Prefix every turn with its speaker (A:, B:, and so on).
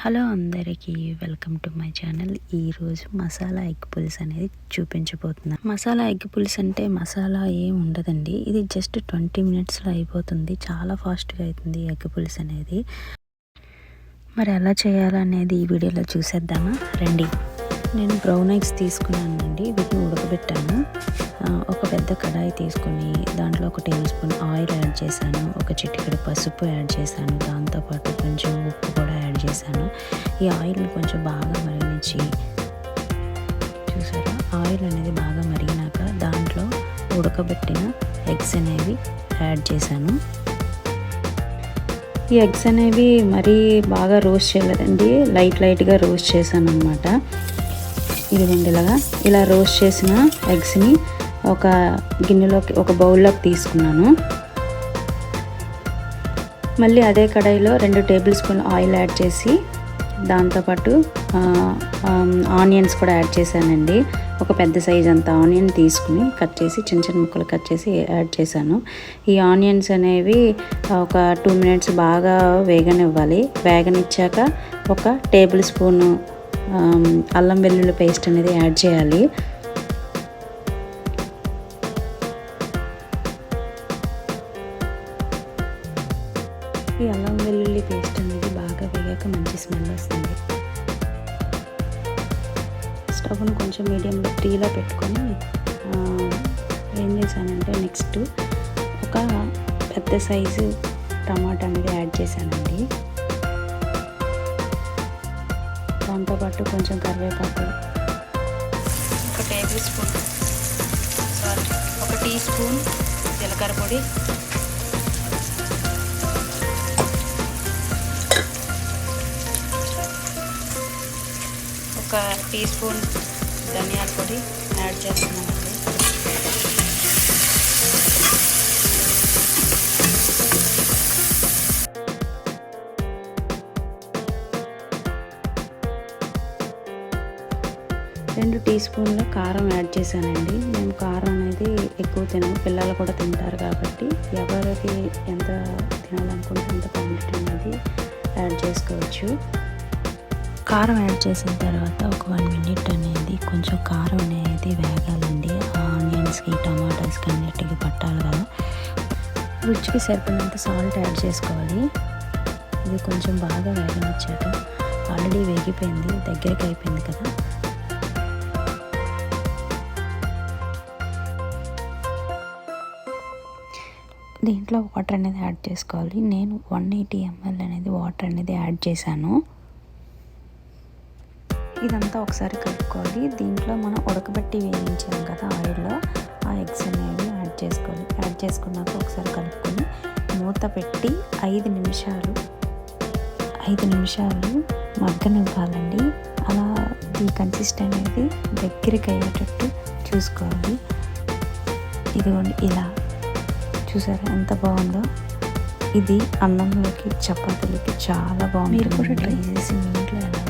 A: Hello అందరికీ welcome to my channel. ఈరోజు masala egg పులుసు అనేది చూపించబోతున్నాను మసాలా ఎగ్ పులుసు అంటే మసాలా ఏం ఉండదండి. ఇది జస్ట్ ట్వంటీ మినిట్స్లో అయిపోతుంది. చాలా ఫాస్ట్గా అవుతుంది ఎగ్ పులుసు అనేది. మరి ఎలా చేయాలనేది ఈ వీడియోలో చూసేద్దామా? రండి. నేను బ్రౌన్ ఎగ్స్ తీసుకున్నానండి. వీటిని ఉడకబెట్టాను. ఒక పెద్ద కడాయి తీసుకొని దాంట్లో ఒక టేబుల్ స్పూన్ ఆయిల్ యాడ్ చేశాను ఒక చిటికెడు పసుపు యాడ్ చేశాను దాంతోపాటు కొంచెం ఉప్పు కూడా యాడ్ చేశాను. ఈ ఆయిల్ని కొంచెం బాగా మరిగించి చూసారా? ఆయిల్ అనేది బాగా మరిగినాక దాంట్లో ఉడకబెట్టిన ఎగ్స్ అనేవి యాడ్ చేశాను. ఈ ఎగ్స్ అనేవి మరీ బాగా రోస్ట్ చేయలేదండి లైట్ లైట్గా రోస్ట్ చేశాను అనమాట ఇదిగోండి ఇలాగా ఇలా రోస్ట్ చేసిన ఎగ్స్ని ఒక గిన్నెలోకి ఒక బౌల్లోకి తీసుకున్నాను. మళ్ళీ అదే కడాయిలో రెండు టేబుల్ స్పూన్ ఆయిల్ యాడ్ చేసి దాంతోపాటు ఆనియన్స్ కూడా యాడ్ చేశానండి. ఒక పెద్ద సైజ్ అంత ఆనియన్ తీసుకుని కట్ చేసి చిన్న చిన్న ముక్కలు కట్ చేసి యాడ్ చేశాను. ఈ ఆనియన్స్ అనేవి ఒక టూ మినిట్స్ బాగా వేగనివ్వాలి. వేగనిచ్చాక ఒక టేబుల్ స్పూను అల్లం వెల్లుల్లి పేస్ట్ అనేది యాడ్ చేయాలి. ఈ అల్లం వెల్లుల్లి పేస్ట్ అనేది బాగా వేగాక మంచి స్మెల్ వస్తుంది. స్టవ్ను కొంచెం మీడియంలో త్రీలో పెట్టుకొని ఏం చేశానంటే నెక్స్ట్ ఒక పెద్ద సైజు టమాటా అనేది యాడ్ చేశానండి. దాంతోపాటు కొంచెం కరివేపాకు
B: ఒక టేబుల్ స్పూన్ సారీ ఒక టీ స్పూన్ జీలకర్ర పొడి ఒక టీ స్పూన్ ధనియాల పొడి యాడ్ చేస్తున్నానండి.
A: రెండు టీ స్పూన్ల కారం యాడ్ చేశానండి. మేము కారం అనేది ఎక్కువ తినము పిల్లలు కూడా తింటారు కాబట్టి ఎవరికి ఎంత తినాలనుకుంటే అంత క్వాంటిటీ అనేది యాడ్ చేసుకోవచ్చు. కారం యాడ్ చేసిన తర్వాత ఒక వన్ మినిట్ అనేది కొంచెం కారం అనేది వేగాలండి. ఆనియన్స్కి టమాటాస్కి అన్నిటికి పట్టాలి కదా. రుచికి సరిపడినంత సాల్ట్ యాడ్ చేసుకోవాలి. ఇది కొంచెం బాగా వేగనిచ్చాక ఆల్రెడీ వేగిపోయింది దగ్గరికి అయిపోయింది కదా. దీంట్లో వాటర్ అనేది యాడ్ చేసుకోవాలి. నేను వన్ ఎయిటీ ఎంఎల్ అనేది వాటర్ అనేది యాడ్ చేశాను. ఇదంతా ఒకసారి కలుపుకోవాలి. దీంట్లో మనం ఉడకబెట్టి వేయించాం కదా ఆయిల్లో. ఆ ఎగ్స్ అనేవి యాడ్ చేసుకోవాలి. యాడ్ చేసుకున్నాక ఒకసారి కలుపుకొని మూత పెట్టి ఐదు నిమిషాలు ఐదు నిమిషాలు మగ్గనివ్వాలండి. అలా ఈ కన్సిస్టెంట్ అనేది దగ్గరికి అయ్యేటట్టు చూసుకోవాలి. ఇదిగోండి ఇలా. చూసారా ఎంత బాగుందో? ఇది అన్నంలోకి చపాతీలకి చాలా బాగుంది
B: మీరు కూడా
A: ట్రై చేసి మీ ఇంట్లో ఎలా